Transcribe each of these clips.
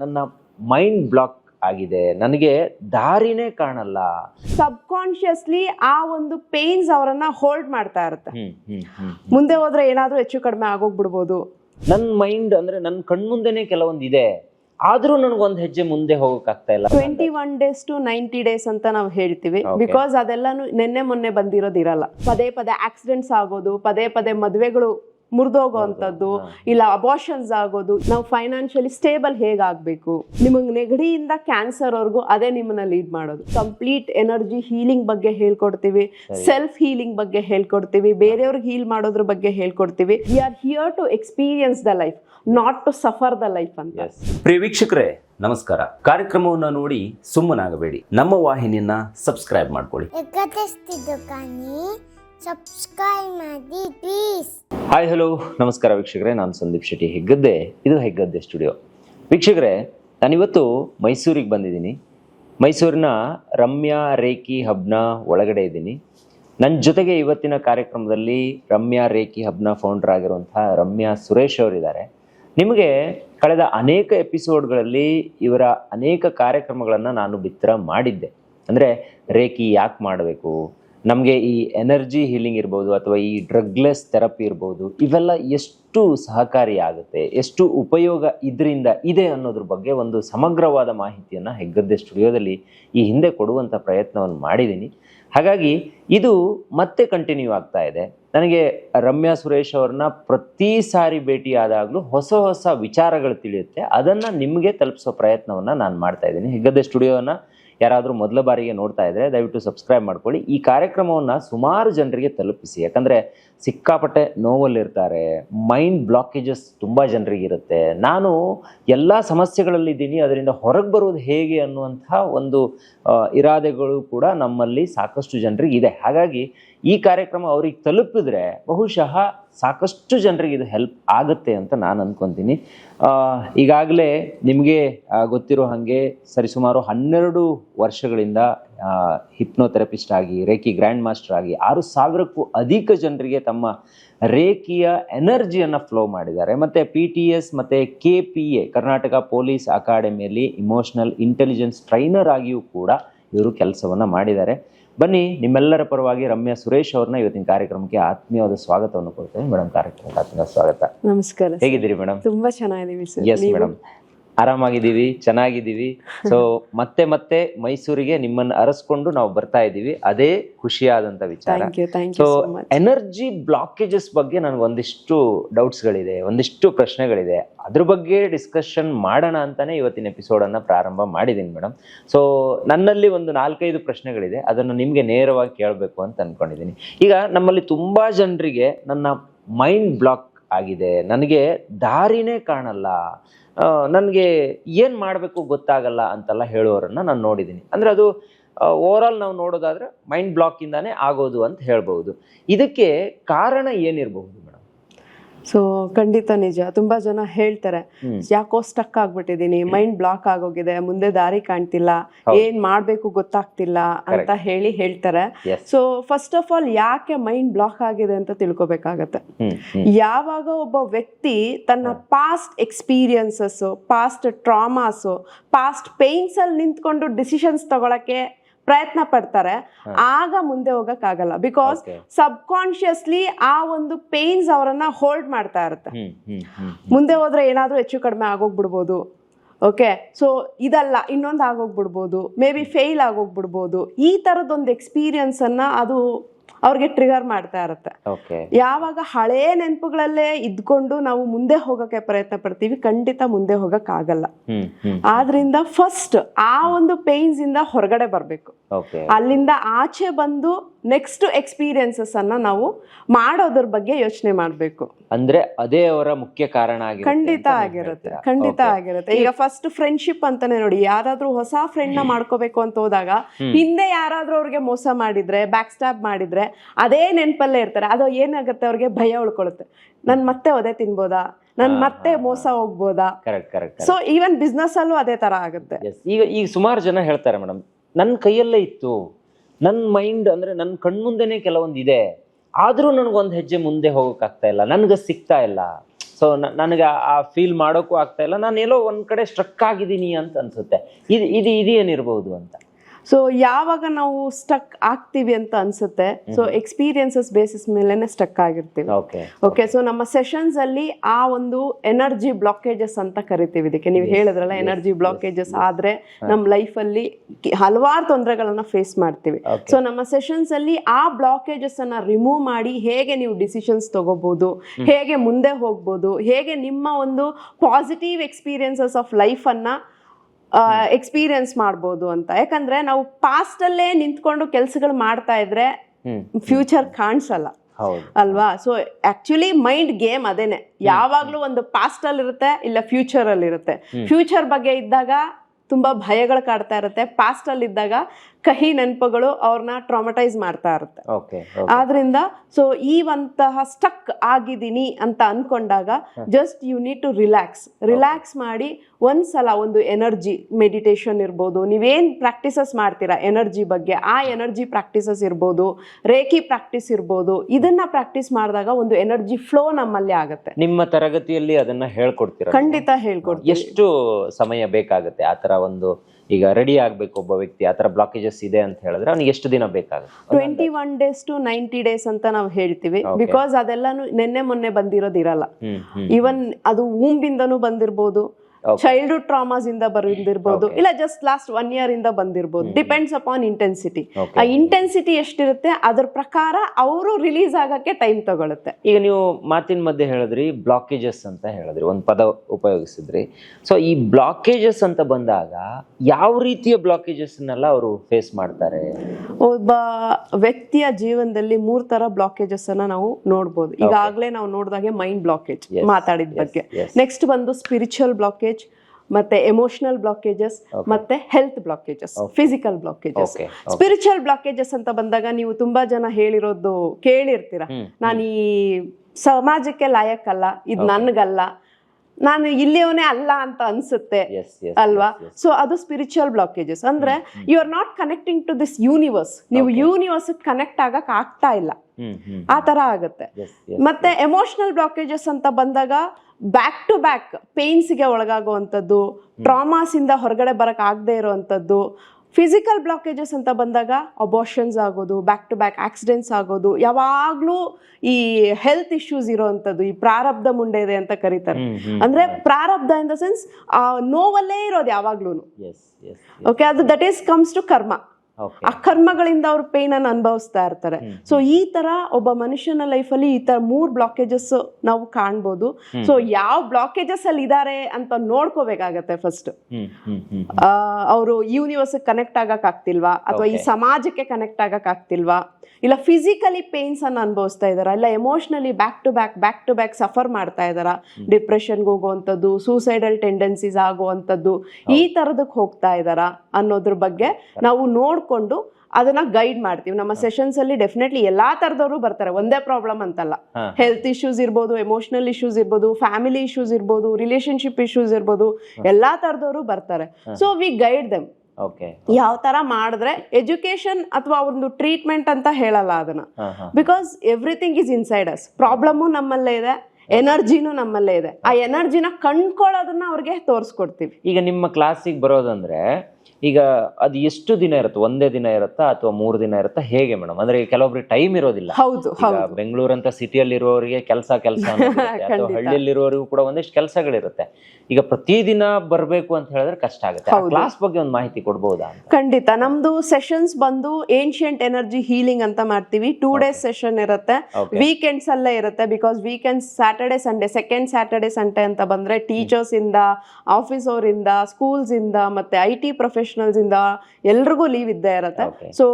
ನನ್ನ mind block ಆಗಿದೆ. ನನಗೆ ದಾರಿನೇ ಕಾಣಲ್ಲ. ಸಬ್ ಕಾನ್ಶಿಯಸ್ಲಿ ಆ ಒಂದು ಪೇನ್ಸ್ ಅವರನ್ನ ಹೋಲ್ಡ್ ಮಾಡ್ತಾ ಇರುತ್ತೆ. ಮುಂದೆ ಹೋದ್ರೆ ಏನಾದ್ರೂ ಹೆಚ್ಚು ಕಡಿಮೆ ಆಗೋಗ್ಬಿಡ್ಬೋದು. ನನ್ನ ಮೈಂಡ್ ಅಂದ್ರೆ ನನ್ನ ಕಣ್ಮುಂದೆನೆ ಕೆಲವೊಂದು ಇದೆ. ಆದ್ರೂ ನನಗೊಂದು ಹೆಜ್ಜೆ ಮುಂದೆ ಹೋಗಕ್ಕಾಗ್ತಾ ಇಲ್ಲ. Twenty one days to ninety days ಅಂತ ನಾವು ಹೇಳ್ತೀವಿ. ಬಿಕಾಸ್ ಅದೆಲ್ಲಾನು ನಿನ್ನೆ ಮೊನ್ನೆ ಬಂದಿರೋದಿರಲ್ಲ ಪದೇ ಪದೇ ಆಕ್ಸಿಡೆಂಟ್ಸ್ ಆಗೋದು ಪದೇ ಪದೇ ಮದುವೆಗಳು ಮುರಿದೋಗೋವಂಥದ್ದು ಇಲ್ಲ ಅಬಾಷನ್ಸ್ ಆಗೋದು ನಾವು ಫೈನಾನ್ಷಿಯಲಿ ಸ್ಟೇಬಲ್ ಹೇಗಾಗಬೇಕು? ನಿಮಗೆ ನೆಗಡಿಯಿಂದ ಕ್ಯಾನ್ಸರ್ ವರ್ಗೂ ಅದೇ ನಿಮ್ಮನ್ನ ಲೀಡ್ ಮಾಡೋದು. ಕಂಪ್ಲೀಟ್ ಎನರ್ಜಿ ಹೀಲಿಂಗ್ ಬಗ್ಗೆ ಹೇಳ್ಕೊಡ್ತೀವಿ ಸೆಲ್ಫ್ ಹೀಲಿಂಗ್ ಬಗ್ಗೆ ಹೇಳ್ಕೊಡ್ತೀವಿ ಬೇರೆಯವ್ರಿಗೆ ಹೀಲ್ ಮಾಡೋದ್ರ ಬಗ್ಗೆ ಹೇಳ್ಕೊಡ್ತೀವಿ. We are here to experience the life not to suffer the life ಅಂತ. ಪ್ರಿಯ ವೀಕ್ಷಕರೇ ನಮಸ್ಕಾರ. ಕಾರ್ಯಕ್ರಮವನ್ನು ನೋಡಿ ಸುಮ್ಮನಾಗಬೇಡಿ. ನಮ್ಮ ವಾಹಿನಿಯನ್ನ ಸಬ್ಸ್ಕ್ರೈಬ್ ಮಾಡ್ಕೊಳ್ಳಿ. ಸಬ್ಸ್ಕ್ರೈಬ್ ಮಾಡಿ ಪ್ಲೀಸ್ ಹಾಯ್ ಹಲೋ ನಮಸ್ಕಾರ ವೀಕ್ಷಕರೇ, ನಾನು ಸಂದೀಪ್ ಶೆಟ್ಟಿ ಹೆಗ್ಗದ್ದೆ. ಇದು ಹೆಗ್ಗದ್ದೆ ಸ್ಟುಡಿಯೋ ವೀಕ್ಷಕರೇ, ನಾನಿವತ್ತು ಮೈಸೂರಿಗೆ ಬಂದಿದ್ದೀನಿ. ಮೈಸೂರಿನ ರಮ್ಯಾ ರೇಖಿ ಹಬ್ನ ಒಳಗಡೆ ಇದ್ದೀನಿ. ನನ್ನ ಜೊತೆಗೆ ಇವತ್ತಿನ ಕಾರ್ಯಕ್ರಮದಲ್ಲಿ ರಮ್ಯಾ ರೇಖಿ ಹಬ್ನ ಫೌಂಡರ್ ಆಗಿರುವಂತಹ ರಮ್ಯಾ ಸುರೇಶ್ ಅವರಿದ್ದಾರೆ. ನಿಮಗೆ ಕಳೆದ ಅನೇಕ ಎಪಿಸೋಡ್ಗಳಲ್ಲಿ ಇವರ ಅನೇಕ ಕಾರ್ಯಕ್ರಮಗಳನ್ನು ನಾನು ಬಿತ್ತರ ಮಾಡಿದ್ದೆ. ಅಂದರೆ ರೇಖಿ ಯಾಕೆ ಮಾಡಬೇಕು? ನಮಗೆ ಈ ಎನರ್ಜಿ ಹೀಲಿಂಗ್ ಇರ್ಬೋದು ಅಥವಾ ಈ ಡ್ರಗ್ಲೆಸ್ ಥೆರಪಿ ಇರ್ಬೋದು, ಇವೆಲ್ಲ ಎಷ್ಟು ಸಹಕಾರಿ ಆಗುತ್ತೆ, ಎಷ್ಟು ಉಪಯೋಗ ಇದರಿಂದ ಇದೆ ಅನ್ನೋದ್ರ ಬಗ್ಗೆ ಒಂದು ಸಮಗ್ರವಾದ ಮಾಹಿತಿಯನ್ನು ಹೆಗ್ಗದ್ದೆ ಸ್ಟುಡಿಯೋದಲ್ಲಿ ಈ ಹಿಂದೆ ಕೊಡುವಂಥ ಪ್ರಯತ್ನವನ್ನು ಮಾಡಿದ್ದೀನಿ ಹಾಗಾಗಿ ಇದು ಮತ್ತೆ ಕಂಟಿನ್ಯೂ ಆಗ್ತಾ ಇದೆ. ನನಗೆ ರಮ್ಯಾ ಸುರೇಶ್ ಅವ್ರನ್ನ ಪ್ರತಿ ಸಾರಿ ಭೇಟಿಯಾದಾಗಲೂ ಹೊಸ ಹೊಸ ವಿಚಾರಗಳು ತಿಳಿಯುತ್ತೆ. ಅದನ್ನು ನಿಮಗೆ ತಲುಪಿಸೋ ಪ್ರಯತ್ನವನ್ನು ನಾನು ಮಾಡ್ತಾ ಇದ್ದೀನಿ. ಹೆಗ್ಗದ್ದೆ ಸ್ಟುಡಿಯೋನ ಯಾರಾದರೂ ಮೊದಲ ಬಾರಿಗೆ ನೋಡ್ತಾ ಇದ್ದರೆ ದಯವಿಟ್ಟು ಸಬ್ಸ್ಕ್ರೈಬ್ ಮಾಡ್ಕೊಳ್ಳಿ. ಈ ಕಾರ್ಯಕ್ರಮವನ್ನು ಸುಮಾರು ಜನರಿಗೆ ತಲುಪಿಸಿ. ಯಾಕಂದರೆ ಸಿಕ್ಕಾಪಟ್ಟೆ ನೋವಲ್ಲಿರ್ತಾರೆ ಮೈಂಡ್ ಬ್ಲಾಕೇಜಸ್ ತುಂಬ ಜನರಿಗೆ ಇರುತ್ತೆ. ನಾನು ಎಲ್ಲ ಸಮಸ್ಯೆಗಳಲ್ಲಿದ್ದೀನಿ ಅದರಿಂದ ಹೊರಗೆ ಬರೋದು ಹೇಗೆ ಅನ್ನುವಂಥ ಒಂದು ಇರಾದೆಗಳು ಕೂಡ ನಮ್ಮಲ್ಲಿ ಸಾಕಷ್ಟು ಜನರಿಗೆ ಇದೆ. ಹಾಗಾಗಿ ಈ ಕಾರ್ಯಕ್ರಮ ಅವ್ರಿಗೆ ತಲುಪಿದ್ರೆ ಬಹುಶಃ ಸಾಕಷ್ಟು ಜನರಿಗೆ ಇದು ಹೆಲ್ಪ್ ಆಗುತ್ತೆ ಅಂತ ನಾನು ಅಂದ್ಕೊತೀನಿ ಈಗಾಗಲೇ ನಿಮಗೆ ಗೊತ್ತಿರೋ ಹಾಗೆ ಸರಿಸುಮಾರು ಹನ್ನೆರಡು ವರ್ಷಗಳಿಂದ ಹಿಪ್ನೋಥೆರಪಿಸ್ಟ್ ಆಗಿ, ರೇಖಿ ಗ್ರ್ಯಾಂಡ್ ಮಾಸ್ಟರ್ ಆಗಿ ಆರು ಸಾವಿರಕ್ಕೂ ಅಧಿಕ ಜನರಿಗೆ ತಮ್ಮ ರೇಖಿಯ ಎನರ್ಜಿಯನ್ನು ಫ್ಲೋ ಮಾಡಿದ್ದಾರೆ. ಮತ್ತು ಪಿ ಟಿ ಎಸ್ ಮತ್ತು K P A Karnataka police ಅಕಾಡೆಮಿಯಲ್ಲಿ ಇಮೋಷನಲ್ ಇಂಟೆಲಿಜೆನ್ಸ್ ಟ್ರೈನರ್ ಆಗಿಯೂ ಕೂಡ ಇವರು ಕೆಲಸವನ್ನು ಮಾಡಿದ್ದಾರೆ. ಬನ್ನಿ ನಿಮ್ಮೆಲ್ಲರ ಪರವಾಗಿ ರಮ್ಯಾ ಸುರೇಶ್ ಅವ್ರನ್ನ ಇವತ್ತಿನ ಕಾರ್ಯಕ್ರಮಕ್ಕೆ ಆತ್ಮೀಯವಾದ ಸ್ವಾಗತವನ್ನು ಕೊಡ್ತೇನೆ. ಮೇಡಮ್ ಕಾರ್ಯಕ್ರಮಕ್ಕೆ ಆತ್ಮೀಯ ಸ್ವಾಗತ. ನಮಸ್ಕಾರ. ಹೇಗಿದ್ದೀರಿ ಮೇಡಮ್? ತುಂಬಾ ಚೆನ್ನಾಗಿದೀವಿ ಸರ್. Yes madam. ಆರಾಮಾಗಿದ್ದೀವಿ ಚೆನ್ನಾಗಿದ್ದೀವಿ. ಸೊ ಮತ್ತೆ ಮತ್ತೆ ಮೈಸೂರಿಗೆ ನಿಮ್ಮನ್ನು ಅರಸ್ಕೊಂಡು ನಾವು ಬರ್ತಾ ಇದ್ದೀವಿ. ಅದೇ ಖುಷಿಯಾದಂಥ ವಿಚಾರ. ಸೊ ಎನರ್ಜಿ ಬ್ಲಾಕೇಜಸ್ ಬಗ್ಗೆ ನನಗೆ ಒಂದಿಷ್ಟು ಡೌಟ್ಸ್ಗಳಿದೆ ಒಂದಿಷ್ಟು ಪ್ರಶ್ನೆಗಳಿದೆ. ಅದ್ರ ಬಗ್ಗೆ ಡಿಸ್ಕಷನ್ ಮಾಡೋಣ ಅಂತಾನೆ ಇವತ್ತಿನ ಎಪಿಸೋಡನ್ನು ಅನ್ನ ಪ್ರಾರಂಭ ಮಾಡಿದ್ದೀನಿ ಮೇಡಮ್ ಸೊ ನನ್ನಲ್ಲಿ ಒಂದು ನಾಲ್ಕೈದು ಪ್ರಶ್ನೆಗಳಿದೆ. ಅದನ್ನು ನಿಮಗೆ ನೇರವಾಗಿ ಕೇಳಬೇಕು ಅಂತ ಅಂದ್ಕೊಂಡಿದ್ದೀನಿ ಈಗ ನಮ್ಮಲ್ಲಿ ತುಂಬಾ ಜನರಿಗೆ ನನ್ನ ಮೈಂಡ್ ಬ್ಲಾಕ್ ಆಗಿದೆ. ನನಗೆ ದಾರಿನೇ ಕಾಣಲ್ಲ. ನನಗೆ ಏನು ಮಾಡಬೇಕು ಗೊತ್ತಾಗಲ್ಲ ಅಂತೆಲ್ಲ ಹೇಳೋರನ್ನು ನಾನು ನೋಡಿದ್ದೀನಿ ಅಂದರೆ ಅದು ಓವರ್ ನಾವು ನೋಡೋದಾದ್ರೆ ಮೈಂಡ್ ಬ್ಲಾಕಿಂದಾನೇ ಆಗೋದು ಅಂತ ಹೇಳ್ಬೋದು ಇದಕ್ಕೆ ಕಾರಣ ಏನಿರಬಹುದು? ಸೊ ಖಂಡಿತ ನಿಜ. ತುಂಬಾ ಜನ ಹೇಳ್ತಾರೆ ಯಾಕೋ ಸ್ಟಕ್ ಆಗ್ಬಿಟ್ಟಿದೀನಿ ಮೈಂಡ್ ಬ್ಲಾಕ್ ಆಗೋಗಿದೆ ಮುಂದೆ ದಾರಿ ಕಾಣ್ತಿಲ್ಲ ಏನ್ ಮಾಡ್ಬೇಕು ಗೊತ್ತಾಗ್ತಿಲ್ಲ ಅಂತ ಹೇಳಿ ಹೇಳ್ತಾರೆ. ಸೊ ಫಸ್ಟ್ ಆಫ್ ಆಲ್ ಯಾಕೆ ಮೈಂಡ್ ಬ್ಲಾಕ್ ಆಗಿದೆ ಅಂತ ತಿಳ್ಕೊಬೇಕಾಗತ್ತೆ. ಯಾವಾಗ ಒಬ್ಬ ವ್ಯಕ್ತಿ ತನ್ನ past experiences past traumas past pains ಅಲ್ಲಿ ನಿಂತ್ಕೊಂಡು ಡಿಸಿಷನ್ಸ್ ತಗೊಳಕ್ಕೆ ಪ್ರಯತ್ನ ಪಡ್ತಾರೆ ಆಗ ಮುಂದೆ ಹೋಗಕ್ಕಾಗಲ್ಲ. ಬಿಕಾಸ್. ಸಬ್ ಕಾನ್ಶಿಯಸ್ಲಿ ಆ ಒಂದು ಪೇನ್ಸ್ ಅವರನ್ನ ಹೋಲ್ಡ್ ಮಾಡ್ತಾ ಇರುತ್ತೆ. ಮುಂದೆ ಹೋದ್ರೆ ಏನಾದ್ರೂ ಹೆಚ್ಚು ಕಡಿಮೆ ಆಗೋಗ್ಬಿಡ್ಬೋದು. ಓಕೆ ಸೊ ಇದಲ್ಲ ಇನ್ನೊಂದು ಆಗೋಗ್ಬಿಡ್ಬೋದು. ಮೇ ಬಿ ಫೇಲ್ ಆಗೋಗ್ಬಿಡ್ಬೋದು. ಈ ಥರದ್ದೊಂದು ಎಕ್ಸ್ಪೀರಿಯನ್ಸ್ ಅನ್ನ ಅದು ಅವ್ರಿಗೆ ಟ್ರಿಗರ್ ಮಾಡ್ತಾ ಇರುತ್ತೆ. ಯಾವಾಗ ಹಳೇ ನೆನಪುಗಳಲ್ಲೇ ಇದ್ಕೊಂಡು ನಾವು ಮುಂದೆ ಹೋಗಕ್ಕೆ ಪ್ರಯತ್ನ ಪಡ್ತೀವಿ ಖಂಡಿತ ಮುಂದೆ ಹೋಗಕ್ ಆಗಲ್ಲ. ಆದ್ರಿಂದ ಫಸ್ಟ್ ಆ ಒಂದು ಪೇನ್ಸ್ ಇಂದ ಹೊರಗಡೆ ಬರಬೇಕು. ಅಲ್ಲಿಂದ ಆಚೆ ಬಂದು ನೆಕ್ಸ್ಟ್ ಎಕ್ಸ್ಪೀರಿಯನ್ಸಸ್ ಅನ್ನ ನಾವು ಮಾಡೋದ್ರ ಬಗ್ಗೆ ಯೋಚನೆ ಮಾಡಬೇಕು. ಅಂದ್ರೆ ಅದೇ ಅವರ ಮುಖ್ಯ ಕಾರಣ ಖಂಡಿತ ಆಗಿರುತ್ತೆ. ಖಂಡಿತ ಆಗಿರುತ್ತೆ. ಈಗ ಫಸ್ಟ್ ಫ್ರೆಂಡ್ಶಿಪ್ ಅಂತಾನೆ ನೋಡಿ ಯಾರಾದ್ರೂ ಹೊಸ ಫ್ರೆಂಡ್ನ ಮಾಡ್ಕೋಬೇಕು ಅಂತ ಹೋದಾಗ ಹಿಂದೆ ಯಾರಾದ್ರೂ ಅವ್ರಿಗೆ ಮೋಸ ಮಾಡಿದ್ರೆ ಬ್ಯಾಕ್ ಸ್ಟಾಪ್ ಮಾಡಿದ್ರೆ ಅದೇ ನೆನಪಲ್ಲೇ ಇರ್ತಾರೆ. ಅದು ಏನಾಗುತ್ತೆ ಅವ್ರಿಗೆ ಭಯ ಉಳ್ಕೊಳುತ್ತೆ ನನ್ ಮತ್ತೆ ಒದೆ ತಿನ್ಬೋದಾ? ನನ್ ಮತ್ತೆ ಮೋಸ ಹೋಗ್ಬೋದಾ? Correct correct so even business ಅಲ್ಲೂ ಅದೇ ತರ ಆಗುತ್ತೆ. ಈಗ ಈಗ ಸುಮಾರು ಜನ ಹೇಳ್ತಾರೆ ಮೇಡಮ್ ನನ್ನ ಕೈಯಲ್ಲೇ ಇತ್ತು. ನನ್ನ ಮೈಂಡ್ ಅಂದ್ರೆ ನನ್ನ ಕಣ್ಮುಂದೆನೆ ಕೆಲವೊಂದು ಇದೆ ಆದ್ರೂ ನನಗೊಂದು ಹೆಜ್ಜೆ ಮುಂದೆ ಹೋಗೋಕಾಗ್ತಾ ಇಲ್ಲ. ನನಗೆ ಸಿಗ್ತಾ ಇಲ್ಲ. ಸೊ ನನಗೆ ಆ ಫೀಲ್ ಮಾಡೋಕ್ಕೂ ಆಗ್ತಾ ಇಲ್ಲ. ನಾನು ಎಲ್ಲೋ ಒಂದ್ ಕಡೆ ಸ್ಟ್ರಕ್ ಆಗಿದ್ದೀನಿ ಅಂತ ಅನ್ಸುತ್ತೆ. ಇದು ಇದು ಇದೇನಿರ್ಬೋದು ಅಂತ. ಸೊ ಯಾವಾಗ ನಾವು ಸ್ಟಕ್ ಆಗ್ತೀವಿ ಅಂತ ಅನ್ಸುತ್ತೆ. ಸೊ ಎಕ್ಸ್ಪೀರಿಯನ್ಸಸ್ ಬೇಸಿಸ್ ಮೇಲೆನೆ ಸ್ಟಕ್ ಆಗಿರ್ತೀವಿ. ಓಕೆ ಸೊ ನಮ್ಮ ಸೆಷನ್ಸ್ ಅಲ್ಲಿ ಆ ಒಂದು ಎನರ್ಜಿ ಬ್ಲಾಕೇಜಸ್ ಅಂತ ಕರಿತೀವಿ ಇದಕ್ಕೆ. ನೀವು ಹೇಳಿದ್ರಲ್ಲ ಎನರ್ಜಿ ಬ್ಲಾಕೇಜಸ್ ಆದ್ರೆ ನಮ್ಮ ಲೈಫ್ ಅಲ್ಲಿ ಹಲವಾರು ತೊಂದರೆಗಳನ್ನ ಫೇಸ್ ಮಾಡ್ತೀವಿ. ಸೊ ನಮ್ಮ ಸೆಷನ್ಸ್ ಅಲ್ಲಿ ಆ ಬ್ಲಾಕೇಜಸ್ ಅನ್ನ ರಿಮೂವ್ ಮಾಡಿ ಹೇಗೆ ನೀವು ಡಿಸಿಷನ್ಸ್ ತಗೋಬಹುದು ಹೇಗೆ ಮುಂದೆ ಹೋಗ್ಬೋದು ಹೇಗೆ ನಿಮ್ಮ ಒಂದು ಪಾಸಿಟಿವ್ ಎಕ್ಸ್ಪೀರಿಯನ್ಸಸ್ ಆಫ್ ಲೈಫ್ ಅನ್ನ ಎಕ್ಸ್ಪೀರಿಯನ್ಸ್ ಮಾಡ್ಬೋದು ಅಂತ. ಯಾಕಂದ್ರೆ ನಾವು ಪಾಸ್ಟ್ ಅಲ್ಲೇ ನಿಂತ್ಕೊಂಡು ಕೆಲಸಗಳು ಮಾಡ್ತಾ ಇದ್ರೆ ಫ್ಯೂಚರ್ ಕಾಣಿಸಲ್ಲ. ಅಲ್ವಾ? ಸೊ ಆಕ್ಚುಲಿ ಮೈಂಡ್ ಗೇಮ್ ಅದೇನೆ. ಯಾವಾಗ್ಲೂ ಒಂದು ಪಾಸ್ಟ್ ಅಲ್ಲಿ ಇರುತ್ತೆ ಇಲ್ಲ ಫ್ಯೂಚರ್ ಅಲ್ಲಿ ಇರುತ್ತೆ ಫ್ಯೂಚರ್ ಬಗ್ಗೆ ಇದ್ದಾಗ ತುಂಬಾ ಭಯಗಳು ಕಾಡ್ತಾ ಇರುತ್ತೆ. ಪಾಸ್ಟ್ ಅಲ್ಲಿ ಇದ್ದಾಗ ಕಹಿ ನೆನಪುಗಳು ಅವ್ರನ್ನ ಟ್ರಾಮಟೈಸ್ ಮಾಡ್ತಾ ಇರುತ್ತೆ. ಓಕೆ ಆದ್ರಿಂದ ಸೊ ಈ ಒಂತಹ ಸ್ಟಕ್ ಆಗಿದ್ದೀನಿ ಅಂತ ಅನ್ಕೊಂಡಾಗ just you need to relax relax ಮಾಡಿ ಒಂದ್ಸಲ ಒಂದು ಎನರ್ಜಿ ಮೆಡಿಟೇಷನ್ ಇರ್ಬೋದು. ನೀವೇನ್ ಪ್ರಾಕ್ಟೀಸಸ್ ಮಾಡ್ತೀರಾ ಎನರ್ಜಿ ಬಗ್ಗೆ? ಆ ಎನರ್ಜಿ ಪ್ರಾಕ್ಟೀಸಸ್ ಇರ್ಬೋದು ರೇಖಿ ಪ್ರಾಕ್ಟೀಸ್ ಇರ್ಬೋದು. ಇದನ್ನ ಪ್ರಾಕ್ಟೀಸ್ ಮಾಡಿದಾಗ ಒಂದು ಎನರ್ಜಿ ಫ್ಲೋ ನಮ್ಮಲ್ಲಿ ಆಗುತ್ತೆ. ನಿಮ್ಮ ತರಗತಿಯಲ್ಲಿ ಅದನ್ನ ಹೇಳ್ಕೊಡ್ತೀರಾ ಖಂಡಿತ ಹೇಳ್ಕೊಡ್ತೀವಿ. ಎಷ್ಟು ಸಮಯ ಬೇಕಾಗುತ್ತೆ? ಆ ತರ ಒಂದು ಈಗ ರೆಡಿ ಆಗ್ಬೇಕು ಒಬ್ಬ ವ್ಯಕ್ತಿ ಆ ಥರ ಬ್ಲಾಕೇಜಸ್ ಇದೆ ಅಂತ ಹೇಳಿದ್ರೆ ಅವ್ನಿಗೆ ಎಷ್ಟು ದಿನ ಬೇಕಾಗುತ್ತೆ? Twenty one days to ninety days ಅಂತ ನಾವು ಹೇಳ್ತೀವಿ. ಬಿಕಾಸ್ ಅದೆಲ್ಲಾನು ನಿನ್ನೆ ಮೊನ್ನೆ ಬಂದಿರೋದಿರಲ್ಲ. ಈವನ್ ಅದು ಊಂಬಿಂದನೂ ಬಂದಿರ್ಬೋದು. ಚೈಲ್ಡ್ಹುಡ್ ಟ್ರಾಮಾಸ್ ಇಂದ ಬಂದಿರ್ಬೋದು. ಇಲ್ಲ ಜಸ್ಟ್ ಲಾಸ್ಟ್ ಒನ್ ಇಯರ್ ಇಂದ ಬಂದಿರ್ಬೋದು. ಡಿಪೆಂಡ್ಸ್ ಅಪಾನ್ ಇಂಟೆನ್ಸಿಟಿ ಆ ಇಂಟೆನ್ಸಿಟಿ ಎಷ್ಟಿರುತ್ತೆ ಅದ್ರ ಪ್ರಕಾರ ಅವರು ರಿಲೀಸ್ ಆಗಕ್ಕೆ ಟೈಮ್ ತಗೊಳುತ್ತೆ. ಈಗ ನೀವು ಮಾತಿನ ಮಧ್ಯೆ ಹೇಳಿದ್ರಿ ಬ್ಲಾಕೇಜಸ್ ಅಂತ ಹೇಳಿದ್ರಿ ಒಂದು ಪದ ಉಪಯೋಗಿಸಿದ್ರಿ. ಸೊ ಈ ಬ್ಲಾಕೇಜಸ್ ಅಂತ ಬಂದಾಗ ಯಾವ ರೀತಿಯ ಬ್ಲಾಕೇಜಸ್ನೆಲ್ಲ ಅವರು ಫೇಸ್ ಮಾಡ್ತಾರೆ? ಒಬ್ಬ ವ್ಯಕ್ತಿಯ ಜೀವನದಲ್ಲಿ ಮೂರ್ ತರ ಬ್ಲಾಕೇಜಸ್ ಅನ್ನ ನಾವು ನೋಡ್ಬೋದು. ಈಗಾಗಲೇ ನಾವು ನೋಡಿದಾಗೆ ಮೈಂಡ್ ಬ್ಲಾಕೇಜ್ ಮಾತಾಡಿದ ಬಗ್ಗೆ. ನೆಕ್ಸ್ಟ್ ಬಂದು ಸ್ಪಿರಿಚುವಲ್ ಬ್ಲಾಕೇಜ್ ಮತ್ತೆ ಎಮೋಷನಲ್ ಬ್ಲಾಕೇಜಸ್ ಮತ್ತೆ health blockages physical blockages spiritual blockages ಅಂತ ಬಂದಾಗ ನೀವು ತುಂಬಾ ಜನ ಹೇಳಿರೋದು ಕೇಳಿರ್ತೀರ. ನಾನು ಈ ಸಮಾಜಕ್ಕೆ ಲಾಯಕ್ಕಲ್ಲ ಇದು ನನ್ಗಲ್ಲ ನಾನು ಇಲ್ಲಿಯವನೇ ಅಲ್ಲ ಅಂತ ಅನ್ಸುತ್ತೆ ಅಲ್ವಾ? ಸೊ ಅದು ಸ್ಪಿರಿಚುವಲ್ ಬ್ಲಾಕೇಜಸ್ ಅಂದ್ರೆ you are not connecting to this universe ನೀವು ಯೂನಿವರ್ಸ್ ಕನೆಕ್ಟ್ ಆಗಕ್ ಆಗ್ತಾ ಇಲ್ಲ. ಆ ತರ ಆಗುತ್ತೆ. ಮತ್ತೆ ಎಮೋಷನಲ್ ಬ್ಲಾಕೇಜಸ್ ಅಂತ ಬಂದಾಗ ಬ್ಯಾಕ್ ಟು ಬ್ಯಾಕ್ ಪೇನ್ಸ್ಗೆ ಒಳಗಾಗುವಂಥದ್ದು ಟ್ರಾಮಾಸ್ ಇಂದ ಹೊರಗಡೆ ಬರಕ್ ಆಗದೆ ಇರುವಂಥದ್ದು ಫಿಸಿಕಲ್ ಬ್ಲಾಕೇಜಸ್ ಅಂತ ಬಂದಾಗ ಅಬೋಷನ್ಸ್ ಆಗೋದು ಬ್ಯಾಕ್ ಟು ಬ್ಯಾಕ್ ಆಕ್ಸಿಡೆಂಟ್ಸ್ ಆಗೋದು ಯಾವಾಗ್ಲೂ ಈ ಹೆಲ್ತ್ ಇಶ್ಯೂಸ್ ಇರೋವಂಥದ್ದು ಈ ಪ್ರಾರಬ್ಧ ಮುಂಡೆ ಇದೆ ಅಂತ ಕರೀತಾರೆ. ಅಂದ್ರೆ ಪ್ರಾರಬ್ಧ ಇನ್ ದ ಸೆನ್ಸ್ ನೋವಲ್ಲೇ ಇರೋದು ಯಾವಾಗ್ಲೂ ಓಕೆ ಅದು ದಟ್ ಈಸ್ ಕಮ್ಸ್ ಟು ಕರ್ಮ ಆ ಕರ್ಮಗಳಿಂದ ಅವ್ರ ಪೇನ್ ಅನ್ನು ಅನುಭವಿಸ್ತಾ ಇರ್ತಾರೆ. ಸೊ ಈ ತರ ಒಬ್ಬ ಮನುಷ್ಯನ ಲೈಫಲ್ಲಿ ಈ ತರ ಮೂರ್ ಬ್ಲಾಕೇಜಸ್ ನಾವು ಕಾಣ್ಬೋದು. ಸೊ ಯಾವ ಬ್ಲಾಕೇಜಸ್ ಅಲ್ಲಿ ಇದಾರೆ ಅಂತ ನೋಡ್ಕೋಬೇಕಾಗತ್ತೆ ಫಸ್ಟ್ ಅವರು ಯೂನಿವರ್ಸ್ ಕನೆಕ್ಟ್ ಆಗಕ್ ಆಗ್ತಿಲ್ವಾ? ಅಥವಾ ಈ ಸಮಾಜಕ್ಕೆ ಕನೆಕ್ಟ್ ಆಗಕ್ ಆಗ್ತಿಲ್ವಾ? ಇಲ್ಲ ಫಿಸಿಕಲಿ ಪೇನ್ಸ್ ಅನ್ನ ಅನುಭವಿಸ್ತಾ ಇದಾರ? ಇಲ್ಲ emotionally back to back back to back suffer ಮಾಡ್ತಾ ಇದಾರ? ಡಿಪ್ರೆಷನ್ಗೆ ಹೋಗುವಂಥದ್ದು ಸೂಸೈಡಲ್ ಟೆಂಡೆನ್ಸೀಸ್ ಆಗುವಂಥದ್ದು ಈ ತರದಕ್ಕೆ ಹೋಗ್ತಾ ಇದಾರ ಅನ್ನೋದ್ರ ಬಗ್ಗೆ ನಾವು ನೋಡ್ಕೊಂಡು ಅದನ್ನ ಗೈಡ್ ಮಾಡ್ತೀವಿ. ನಮ್ಮ ಸೆಷನ್ಸ್ ಅಲ್ಲಿ ಡೆಫಿನೆಟ್ಲಿ ಎಲ್ಲಾ ತರದವರು ಬರ್ತಾರೆ. ಒಂದೇ ಪ್ರಾಬ್ಲಮ್ ಅಂತಲ್ಲ. ಹೆಲ್ತ್ ಇಶ್ಯೂಸ್ ಇರ್ಬೋದು ಎಮೋಷನಲ್ ಇಶ್ಯೂಸ್ ಇರ್ಬೋದು ಫ್ಯಾಮಿಲಿ ಇಶ್ಯೂಸ್ ಇರ್ಬೋದು ರಿಲೇಶನ್ಶಿಪ್ ಇಶ್ಯೂಸ್ ಇರ್ಬೋದು ಎಲ್ಲಾ ತರದವರು ಬರ್ತಾರೆ. So we guide them okay ಯಾವ ತರ ಮಾಡಿದ್ರೆ ಎಜುಕೇಶನ್ ಅಥವಾ ಒಂದು ಟ್ರೀಟ್ಮೆಂಟ್ ಅಂತ ಹೇಳಲ್ಲ ಅದನ್ನ. Because everything is inside us problem ನಮ್ಮಲ್ಲೇ ಇದೆ ಎನರ್ಜಿನೂ ನಮ್ಮಲ್ಲೇ ಇದೆ. ಆ ಎನರ್ಜಿನ ಕಂಡ್ಕೊಳ್ಳೋದನ್ನ ಅವ್ರಿಗೆ ತೋರಿಸ್ಕೊಡ್ತೀವಿ. ಈಗ ನಿಮ್ಮ ಕ್ಲಾಸಿಗೆ ಬರೋದಂದ್ರೆ ಈಗ ಅದು ಎಷ್ಟು ದಿನ ಇರುತ್ತೆ ಒಂದೇ ದಿನ ಇರುತ್ತಾ ಅಥವಾ ಮೂರು ದಿನ ಇರುತ್ತಾ ಹೇಗೆ ಮೇಡಮ್ ಅಂದ್ರೆ ಕೆಲವೊಬ್ರಿಗೆ ಟೈಮ್ ಇರೋದಿಲ್ಲ. ಹೌದು ಈಗ ಸಿಟಿಯಲ್ಲಿ ಇರುವವರಿಗೆ ಕೆಲಸ ಕೆಲಸ ಅಥವಾ ಹಳ್ಳಿಯಲ್ಲಿರುವವರಿಗೂ ಕೂಡ ಒಂದಿಷ್ಟು ಕೆಲಸಗಳಿರುತ್ತೆ. ಈಗ ಪ್ರತಿದಿನ ಬರಬೇಕು ಅಂತ ಹೇಳಿದ್ರೆ ಕಷ್ಟ ಆಗುತ್ತೆ. ಕ್ಲಾಸ್ ಬಗ್ಗೆ ಒಂದು ಮಾಹಿತಿ ಕೊಡ್ಬೋದಾ ಅಂತ? ಖಂಡಿತ. ನಮ್ದು ಸೆಷನ್ಸ್ ಬಂದು ಏನ್ಷಿಯಂಟ್ ಎನರ್ಜಿ ಹೀಲಿಂಗ್ ಅಂತ ಮಾಡ್ತೀವಿ. ಟೂ ಡೇಸ್ ಸೆಷನ್ ಇರುತ್ತೆ. ವೀಕೆಂಡ್ಸ್ ಅಲ್ಲೇ ಇರುತ್ತೆ because weekends Saturday Sunday second Saturday Sunday ಅಂತ ಬಂದ್ರೆ ಟೀಚರ್ಸ್ ಇಂದ ಆಫೀಸ್ ಅವರಿಂದ ಸ್ಕೂಲ್ಸ್ ಇಂದ ಮತ್ತೆ ಐ ಟಿ ಪ್ರೊಫೆಷನಲ್ಸ್ ಇಂದ ಎಲ್ರಿಗೂ ಲೀವ್ ಇದ್ದೇ ಇರುತ್ತೆ. ಸೊ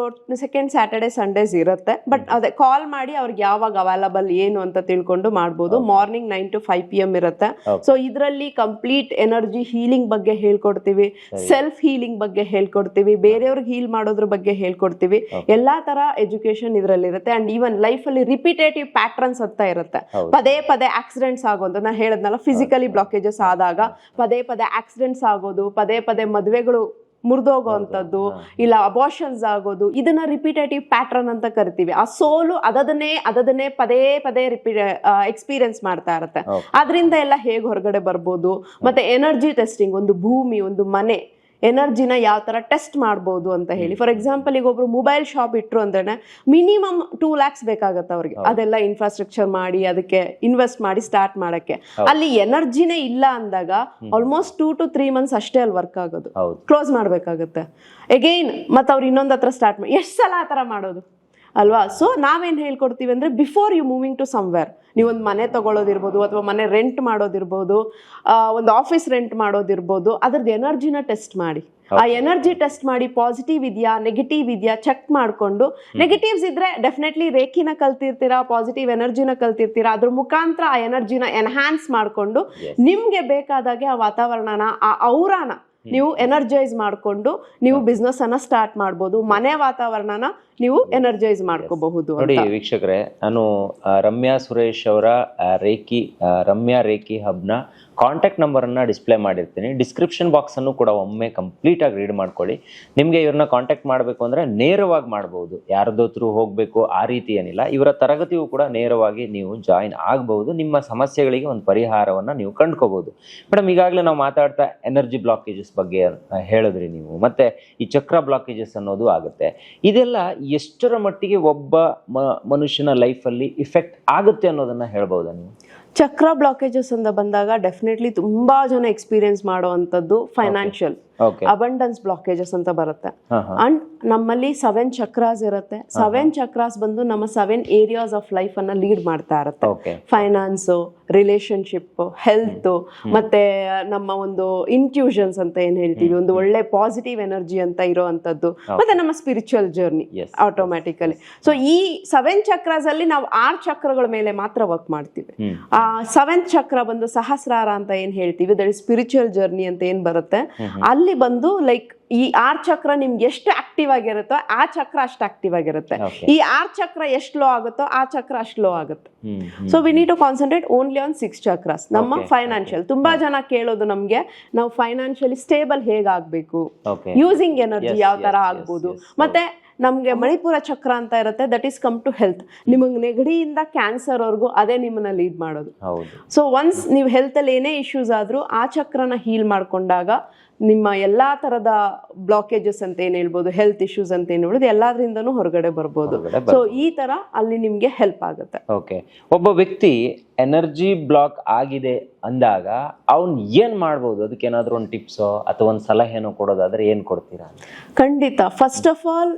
ಸೆಕೆಂಡ್ ಸ್ಯಾಟರ್ಡೆ ಸಂಡೇಸ್ ಇರುತ್ತೆ. ಬಟ್ ಅದೇ ಕಾಲ್ ಮಾಡಿ ಅವ್ರಿಗೆ ಯಾವಾಗ ಅವೈಲಬಲ್ ಏನು ಅಂತ ತಿಳ್ಕೊಂಡು ಮಾಡ್ಬೋದು. Morning nine to five P M ಇರುತ್ತೆ. ಸೊ ಇದರಲ್ಲಿ ಕಂಪ್ಲೀಟ್ ಎನರ್ಜಿ ಹೀಲಿಂಗ್ ಬಗ್ಗೆ ಹೇಳ್ಕೊಡ್ತೀವಿ. ಸೆಲ್ಫ್ ಹೀಲಿಂಗ್ ಬಗ್ಗೆ ಹೇಳ್ಕೊಡ್ತೀವಿ. ಬೇರೆಯವ್ರಿಗೆ ಹೀಲ್ ಮಾಡೋದ್ರ ಬಗ್ಗೆ ಹೇಳ್ಕೊಡ್ತೀವಿ. ಎಲ್ಲಾ ತರ ಎಜುಕೇಶನ್ ಇದರಲ್ಲಿ ಇರುತ್ತೆ. ಅಂಡ್ ಈವನ್ ಲೈಫ್ ಅಲ್ಲಿ ರಿಪಿಟೇಟಿವ್ ಪ್ಯಾಟ್ರನ್ಸ್ ಅಂತ ಇರುತ್ತೆ. ಪದೇ ಪದೇ ಆಕ್ಸಿಡೆಂಟ್ಸ್ ಆಗೋದು ನಾ ಹೇಳದ್ನಲ್ಲ ಫಿಸಿಕಲಿ ಬ್ಲಾಕೇಜಸ್ ಆದಾಗ ಪದೇ ಪದೇ ಆಕ್ಸಿಡೆಂಟ್ಸ್ ಆಗೋದು ಪದೇ ಪದೇ ಮದುವೆಗಳು ಮುರಿದೋಗೋವಂಥದ್ದು ಇಲ್ಲ ಅಬಾಷನ್ಸ್ ಆಗೋದು ಇದನ್ನ ರಿಪೀಟೇಟಿವ್ ಪ್ಯಾಟ್ರನ್ ಅಂತ ಕರಿತೀವಿ. ಆ ಸೋಲು ಅದನ್ನೇ ಅದನ್ನೇ ಪದೇ ಪದೇ ರಿಪೀಟ್ ಎಕ್ಸ್ಪೀರಿಯನ್ಸ್ ಮಾಡ್ತಾ ಇರುತ್ತೆ. ಅದರಿಂದ ಎಲ್ಲ ಹೇಗೆ ಹೊರಗಡೆ ಬರ್ಬೋದು? ಮತ್ತೆ ಎನರ್ಜಿ ಟೆಸ್ಟಿಂಗ್ ಒಂದು ಭೂಮಿ ಒಂದು ಮನೆ ಎನರ್ಜಿನ ಯಾವ ತರ ಟೆಸ್ಟ್ ಮಾಡ್ಬೋದು ಅಂತ ಹೇಳಿ. ಫಾರ್ ಎಕ್ಸಾಂಪಲ್ ಈಗ ಒಬ್ರು ಮೊಬೈಲ್ ಶಾಪ್ ಇಟ್ರು ಅಂದ್ರೆ ಮಿನಿಮಮ್ ಟೂ ಲ್ಯಾಕ್ಸ್ ಬೇಕಾಗತ್ತೆ ಅವ್ರಿಗೆ. ಅದೆಲ್ಲ ಇನ್ಫ್ರಾಸ್ಟ್ರಕ್ಚರ್ ಮಾಡಿ ಅದಕ್ಕೆ ಇನ್ವೆಸ್ಟ್ ಮಾಡಿ ಸ್ಟಾರ್ಟ್ ಮಾಡಕ್ಕೆ. ಅಲ್ಲಿ ಎನರ್ಜಿನೇ ಇಲ್ಲ ಅಂದಾಗ almost two to three months ಅಷ್ಟೇ ಅಲ್ಲಿ ವರ್ಕ್ ಆಗೋದು. ಕ್ಲೋಸ್ ಮಾಡಬೇಕಾಗುತ್ತೆ. ಎಗೈನ್ ಮತ್ತೆ ಅವ್ರು ಇನ್ನೊಂದ್ ಹತ್ರ ಸ್ಟಾರ್ಟ್ ಮಾಡಿ ಎಷ್ಟು ಸಲ ಆ ಥರ ಮಾಡೋದು? ಅಲ್ವಾ? ಸೊ ನಾವೇನು ಹೇಳ್ಕೊಡ್ತೀವಿ ಅಂದರೆ before you moving to somewhere ನೀವು ಒಂದು ಮನೆ ತಗೊಳ್ಳೋದಿರ್ಬೋದು ಅಥವಾ ಮನೆ ರೆಂಟ್ ಮಾಡೋದಿರ್ಬೋದು ಒಂದು ಆಫೀಸ್ ರೆಂಟ್ ಮಾಡೋದಿರ್ಬೋದು ಅದ್ರದ್ದು ಎನರ್ಜಿನ ಟೆಸ್ಟ್ ಮಾಡಿ. ಆ ಎನರ್ಜಿ ಟೆಸ್ಟ್ ಮಾಡಿ ಪಾಸಿಟಿವ್ ಇದೆಯಾ ನೆಗೆಟಿವ್ ಇದೆಯಾ ಚೆಕ್ ಮಾಡಿಕೊಂಡು ನೆಗೆಟಿವ್ಸ್ ಇದ್ರೆ ಡೆಫಿನೆಟ್ಲಿ ರೇಖಿನ ಕಲ್ತಿರ್ತೀರಾ ಪಾಸಿಟಿವ್ ಎನರ್ಜಿನ ಕಲ್ತಿರ್ತೀರಾ ಅದ್ರ ಮುಖಾಂತರ ಆ ಎನರ್ಜಿನ ಎನ್ಹಾನ್ಸ್ ಮಾಡಿಕೊಂಡು ನಿಮ್ಗೆ ಬೇಕಾದಾಗೆ ಆ ವಾತಾವರಣನ ಆ ಔರಾನ ನೀವು ಎನರ್ಜೈಸ್ ಮಾಡಿಕೊಂಡು ನೀವು ಬಿಸ್ನೆಸ್ ಅನ್ನ ಸ್ಟಾರ್ಟ್ ಮಾಡ್ಬೋದು ಮನೆ ವಾತಾವರಣನ ನೀವು ಎನರ್ಜೈಸ್ ಮಾಡ್ಕೋಬಹುದು ನೋಡಿ ವೀಕ್ಷಕರೇ ನಾನು ರಮ್ಯಾ ಸುರೇಶ್ ಅವರ ರೇಖಿ ರಮ್ಯಾ ರೇಖಿ ಹಬ್ನ ಕಾಂಟ್ಯಾಕ್ಟ್ ನಂಬರನ್ನು ಡಿಸ್ಪ್ಲೇ ಮಾಡಿರ್ತೀನಿ. ಡಿಸ್ಕ್ರಿಪ್ಷನ್ ಬಾಕ್ಸನ್ನು ಕೂಡ ಒಮ್ಮೆ ಕಂಪ್ಲೀಟಾಗಿ ರೀಡ್ ಮಾಡ್ಕೊಳ್ಳಿ. ನಿಮಗೆ ಇವ್ರನ್ನ ಕಾಂಟ್ಯಾಕ್ಟ್ ಮಾಡಬೇಕು ಅಂದರೆ ನೇರವಾಗಿ ಮಾಡ್ಬೋದು. ಯಾರ್ದೋ ಥ್ರೂ ಹೋಗಬೇಕು, ಆ ರೀತಿ ಏನಿಲ್ಲ. ಇವರ ತರಗತಿಯು ಕೂಡ ನೇರವಾಗಿ ನೀವು ಜಾಯಿನ್ ಆಗಬಹುದು. ನಿಮ್ಮ ಸಮಸ್ಯೆಗಳಿಗೆ ಒಂದು ಪರಿಹಾರವನ್ನು ನೀವು ಕಂಡ್ಕೋಬೋದು. ಮೇಡಮ್, ಈಗಾಗಲೇ ನಾವು ಮಾತಾಡ್ತಾ ಎನರ್ಜಿ ಬ್ಲಾಕೇಜಸ್ ಬಗ್ಗೆ ಹೇಳಿದ್ರಿ ನೀವು. ಮತ್ತು ಈ ಚಕ್ರ ಬ್ಲಾಕೇಜಸ್ ಅನ್ನೋದು ಆಗುತ್ತೆ. ಇದೆಲ್ಲ ಎಷ್ಟರ ಮಟ್ಟಿಗೆ ಒಬ್ಬ ಮನುಷ್ಯನ ಲೈಫಲ್ಲಿ ಇಫೆಕ್ಟ್ ಆಗುತ್ತೆ ಅನ್ನೋದನ್ನು ಹೇಳ್ಬೋದಾ ನೀವು? ಚಕ್ರ ಬ್ಲಾಕೇಜಸ್ ಅಂತ ಬಂದಾಗ ಡೆಫಿನೆಟ್ಲಿ ತುಂಬಾ ಜನ ಎಕ್ಸ್ಪೀರಿಯನ್ಸ್ ಮಾಡುವಂಥದ್ದು ಫೈನಾನ್ಷಿಯಲ್ ಅಬಂಡನ್ಸ್ ಬ್ಲಾಕೇಜಸ್ ಅಂತ ಬರುತ್ತೆ. ಅಂಡ್ ನಮ್ಮಲ್ಲಿ ಸೆವೆನ್ ಚಕ್ರಾಸ್ ಇರುತ್ತೆ. ಸೆವೆನ್ ಚಕ್ರಾಸ್ ಬಂದು ನಮ್ಮ ಸೆವೆನ್ ಏರಿಯಾಸ್ ಆಫ್ ಲೈಫ್ ಅನ್ನ ಲೀಡ್ ಮಾಡ್ತಾ ಇರುತ್ತೆ. ಫೈನಾನ್ಸ್ ರಿಲೇಶನ್ಶಿಪ್ ಹೆಲ್ತ್ ಮತ್ತೆ ನಮ್ಮ ಒಂದು ಇನ್ಕ್ಯೂಷನ್ಸ್ ಅಂತ ಏನ್ ಹೇಳ್ತೀವಿ ಒಂದು ಒಳ್ಳೆ ಪಾಸಿಟಿವ್ ಎನರ್ಜಿ ಅಂತ ಇರೋವಂಥದ್ದು. ಮತ್ತೆ ನಮ್ಮ ಸ್ಪಿರಿಚುವಲ್ ಜರ್ನಿ ಆಟೋಮ್ಯಾಟಿಕಲಿ ಸೊ ಈ ಸೆವೆನ್ ಚಕ್ರಾಸ್ ಅಲ್ಲಿ ನಾವು ಆರ್ ಚಕ್ರಗಳ ಮೇಲೆ ಮಾತ್ರ ವರ್ಕ್ ಮಾಡ್ತೀವಿ. ಆ ಸೆವೆಂತ್ ಚಕ್ರ ಬಂದು ಸಹಸ್ರಾರ ಅಂತ ಏನ್ ಹೇಳ್ತೀವಿ ದಟ್ ಸ್ಪಿರಿಚುವಲ್ ಜರ್ನಿ ಅಂತ ಏನ್ ಬರುತ್ತೆ ಅಲ್ಲಿ ಬಂದು ಲೈಕ್ ಈ ಆರ್ ಚಕ್ರ ನಿಮ್ಗೆ ಎಷ್ಟು ಆಕ್ಟಿವ್ ಆಗಿರುತ್ತೋ ಆ ಚಕ್ರ ಅಷ್ಟು ಆಕ್ಟಿವ್ ಆಗಿರುತ್ತೆ. ಈ ಆರ್ ಚಕ್ರ ಎಷ್ಟು ಲೋ ಆಗುತ್ತೋ ಆ ಚಕ್ರ ಅಷ್ಟು ಲೋ ಆಗುತ್ತೆ. So we need to concentrate only on six chakras ನಮ್ಮ ಫೈನಾನ್ಷಿಯಲ್ ತುಂಬಾ ಜನ ಕೇಳೋದು ನಮ್ಗೆ ನಾವು ಫೈನಾನ್ಷಿಯಲಿ ಸ್ಟೇಬಲ್ ಹೇಗಾಗಬೇಕು? ಯೂಸಿಂಗ್ ಎನರ್ಜಿ ಯಾವ ತರ ಆಗ್ಬೋದು? ಮತ್ತೆ ನಮ್ಗೆ ಮಣಿಪುರ ಚಕ್ರ ಅಂತ ಇರುತ್ತೆ that is come to health ನಿಮಗೆ ನೆಗಡಿಯಿಂದ ಕ್ಯಾನ್ಸರ್ ವರ್ಗು ಅದೇ ನಿಮ್ಮನ್ನ ಲೀಡ್ ಮಾಡೋದು. ಸೊ ಒನ್ಸ್ ನೀವು ಹೆಲ್ತಲ್ಲಿ ಏನೇ ಇಶ್ಯೂಸ್ ಆದರೂ ಆ ಚಕ್ರನ ಹೀಲ್ ಮಾಡ್ಕೊಂಡಾಗ ನಿಮ್ಮ ಎಲ್ಲಾ ತರದ ಬ್ಲಾಕೇಜಸ್ ಅಂತ ಏನ್ ಹೇಳ್ಬೋದು ಹೆಲ್ತ್ ಇಶ್ಯೂಸ್ ಅಂತ ಏನ್ ಹೇಳ್ಬೋದು ಎಲ್ಲಾದ್ರಿಂದನೂ ಹೊರಗಡೆ ಬರ್ಬೋದು. ಸೊ ಈ ತರ ಅಲ್ಲಿ ನಿಮ್ಗೆ ಹೆಲ್ಪ್ ಆಗುತ್ತೆ. ಓಕೆ ಒಬ್ಬ ವ್ಯಕ್ತಿ ಎನರ್ಜಿ ಬ್ಲಾಕ್ ಆಗಿದೆ ಅಂದಾಗ ಅವ್ನ್ ಏನ್ ಮಾಡ್ಬೋದು? ಅದಕ್ಕೆ ಏನಾದ್ರು ಒಂದು ಟಿಪ್ಸೋ ಅಥವಾ ಒಂದು ಸಲಹೆನೋ ಕೊಡೋದಾದ್ರೆ ಏನ್ ಕೊಡ್ತೀರಾ? ಖಂಡಿತ. ಫಸ್ಟ್ ಆಫ್ ಆಲ್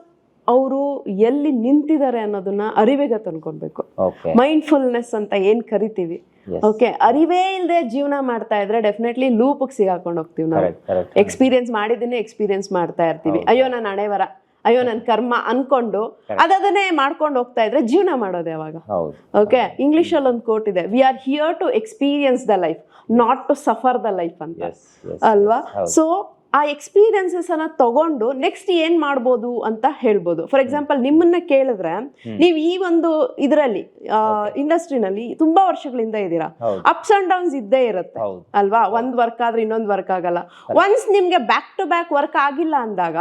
ಅವರು ಎಲ್ಲಿ ನಿಂತಿದ್ದಾರೆ ಅನ್ನೋದನ್ನ ಅರಿವಿಗೆ ತಂದ್ಕೊಳ್ಬೇಕು. ಮೈಂಡ್ಫುಲ್ನೆಸ್ ಅಂತ ಏನ್ ಕರಿತೀವಿ. ಓಕೆ ಅರಿವೇ ಇಲ್ಲದೆ ಜೀವನ ಮಾಡ್ತಾ ಇದ್ರೆ ಡೆಫಿನೆಟ್ಲಿ ಲೂಪಿಗೆ ಸಿಗಾಕೊಂಡು ಹೋಗ್ತೀವಿ ನಾವು. ಎಕ್ಸ್ಪೀರಿಯನ್ಸ್ ಮಾಡಿದ್ದೀನಿ ಎಕ್ಸ್ಪೀರಿಯನ್ಸ್ ಮಾಡ್ತಾ ಇರ್ತೀವಿ. ಅಯ್ಯೋ ನನ್ನ ಹಣೆವರ. ಅಯ್ಯೋ ನನ್ನ ಕರ್ಮ ಅನ್ಕೊಂಡು ಅದನ್ನೇ ಮಾಡ್ಕೊಂಡು ಹೋಗ್ತಾ ಇದ್ರೆ ಜೀವನ ಮಾಡೋದು ಯಾವಾಗ? ಓಕೆ ಇಂಗ್ಲಿಷ್ ಅಲ್ಲಿ ಒಂದು ಕೋಟ್ ಇದೆ. We are here to experience the life not to suffer the life ಅಂತ. ಅಲ್ವಾ? ಸೊ ಆ ಎಕ್ಸ್ಪೀರಿಯನ್ಸಸ್ ಅನ್ನ ತಗೊಂಡು ನೆಕ್ಸ್ಟ್ ಏನ್ ಮಾಡ್ಬೋದು ಅಂತ ಹೇಳ್ಬೋದು. ಫಾರ್ ಎಕ್ಸಾಂಪಲ್ ನಿಮ್ಮನ್ನ ಕೇಳಿದ್ರೆ ನೀವು ಈ ಒಂದು ಇದರಲ್ಲಿ ಇಂಡಸ್ಟ್ರಿನಲ್ಲಿ ತುಂಬಾ ವರ್ಷಗಳಿಂದ ಇದ್ದೀರಾ? ಅಪ್ಸ್ ಅಂಡ್ ಡೌನ್ಸ್ ಇದ್ದೇ ಇರುತ್ತೆ. ಅಲ್ವಾ? ಒಂದ್ ವರ್ಕ್ ಆದ್ರೆ ಇನ್ನೊಂದ್ ವರ್ಕ್ ಆಗಲ್ಲ. ಒನ್ಸ್ ನಿಮ್ಗೆ ಬ್ಯಾಕ್ ಟು ಬ್ಯಾಕ್ ವರ್ಕ್ ಆಗಿಲ್ಲ ಅಂದಾಗ